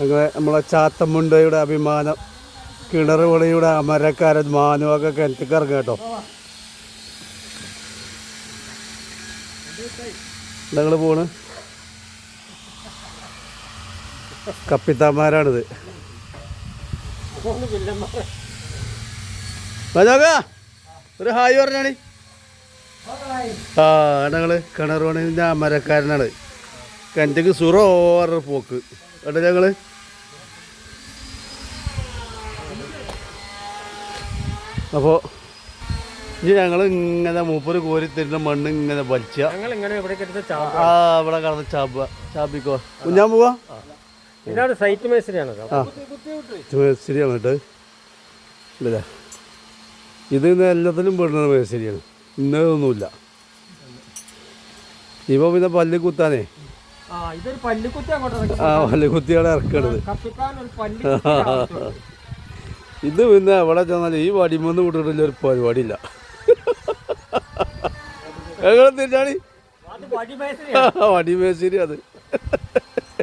അങ്ങനെ നമ്മളെ ചാത്തമുണ്ടയുടെ അഭിമാനം കിണറുപണിയുടെ അമരക്കാരൻ മാനുവൊക്കെ കിണറ്റിക്ക് ഇറങ്ങുക കേട്ടോ. ഞങ്ങൾ പോണ്? കപ്പിത്താന്മാരാണിത്. ഒരു ഹായ് പറഞ്ഞാണി ആ ഞങ്ങൾ കിണർ പണിന്റെ അമരക്കാരനാണ്. കിണറ്റിക്ക് സുറോ പറഞ്ഞ പോക്ക്. കേട്ടോ ഞങ്ങൾ അപ്പോൾ ഇനി ഞങ്ങൾ ഇങ്ങനെ മൂപ്പര് കോരി തരുന്ന മണ്ണ് ഇങ്ങനെ വലിച്ച. ആ ഇവിടെ കടന്ന് ചാപ്പ ചാപ്പിക്കോ. ഞാൻ പോവാ. ഇതാണ് സൈറ്റ് മേസ്ത്രിയാണ് കേട്ടോ. ഇല്ലേ. ഇത് എല്ലാത്തിലും പെടുന്ന മേശരിയാണ് ഇന്നതൊന്നുമില്ല ഇവ പിന്നെ പല്ല് കുത്താനേ ആ പല്ല് കുത്തിയാണ് ഇറക്കണത്. ഇത് പിന്നെ എവിടെ ചെന്നാൽ ഈ വടിമൊന്നും വിട്ടിട്ടില്ല ഒരു പരിപാടിയില്ല. എങ്ങനെ തിരിച്ചാണി വടിമേശ്ശേരി അത്.